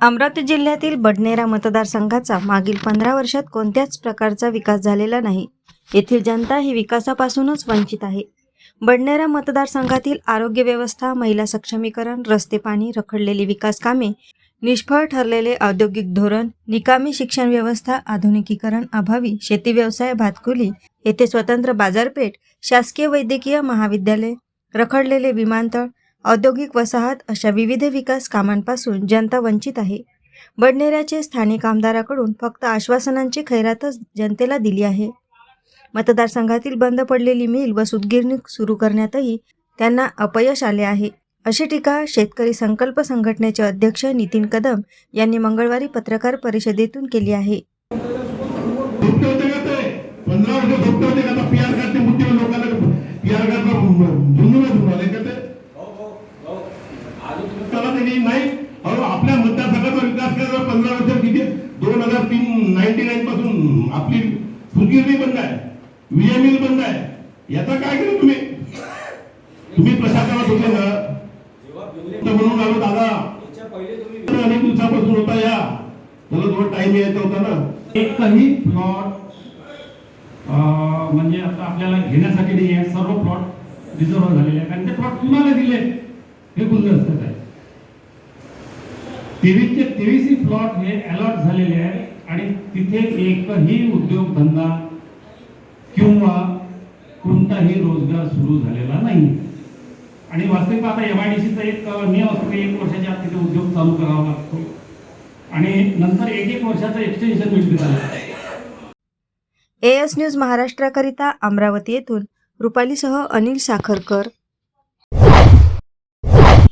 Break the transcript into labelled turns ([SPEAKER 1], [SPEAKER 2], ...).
[SPEAKER 1] अमरावती जिल्ह्यातील बडनेरा मतदारसंघाचा मागील पंधरा वर्षात कोणत्याच प्रकारचा विकास झालेला नाही. येथील जनता ही विकासापासूनच वंचित आहे. बडनेरा मतदारसंघातील आरोग्य व्यवस्था महिला सक्षमीकरण रस्ते पाणी रखडलेली विकास कामे निष्फळ ठरलेले औद्योगिक धोरण निकामी शिक्षण व्यवस्था आधुनिकीकरण अभावी शेती व्यवसाय भातकुली येथे स्वतंत्र बाजारपेठ शासकीय वैद्यकीय महाविद्यालय रखडलेले विमानतळ औद्योगिक वसाहत अशा विविध विकास कामांपासून जनता वंचित आहे. बडनेऱ्याचे स्थानिक आमदाराकडून फक्त आश्वासनांची खैरातच जनतेला दिली आहे. मतदारसंघातील बंद पडलेली मिल व सूतगिरणी सुरू करण्यातही त्यांना अपयश आले आहे. अशी टीका शेतकरी संकल्प संघटनेचे अध्यक्ष नितीन कदम यांनी मंगळवारी पत्रकार परिषदेतून केली आहे.
[SPEAKER 2] पंधरा वर्ष झोपटे होते का आता पीआर कार्डचे मुद्दे लोकांना पीआर कार्ड झुंजून झुंजून आले का ते त्याला त्यांनी नाही. अहो आपल्या मतदारसंघाचा विकास करायला पंधरा वर्ष किती? दोन हजार तीन नाईन्टी नाईन पासून आपली सुगिरणी बंद आहे. व्हीएमएल बंद आहे. याचा काय केलं तुम्ही? तुम्ही प्रशासनात होते ना? म्हणून आलो दादा. अनेक दिवसापासून होता या. त्याला थोडा टाइम यायचा होता ना.
[SPEAKER 3] एकही प्लॉट म्हणजे आता आपल्याला घेण्यासाठी नाही आहे. सर्व प्लॉट रिझर्व झालेले आहे कारण ते प्लॉट कुणाला दिले? हे गुलदस्त्यात असतात तेवीसचे तेवीसही प्लॉट हे अलॉट झालेले आहे आणि तिथे एकही उद्योगधंदा किंवा कोणताही रोजगार सुरू झालेला नाही. आणि वास्तविक आता एम आय डी सीचा एक नियम असतो की एक वर्षाच्या आत तिथे उद्योग चालू करावा लागतो. आणि नंतर एक एक वर्षाचं एक्सटेन्शन मिळते.
[SPEAKER 1] एस न्यूज महाराष्ट्राकरिता अमरावती येथून रुपालीसह अनिल साखरकर.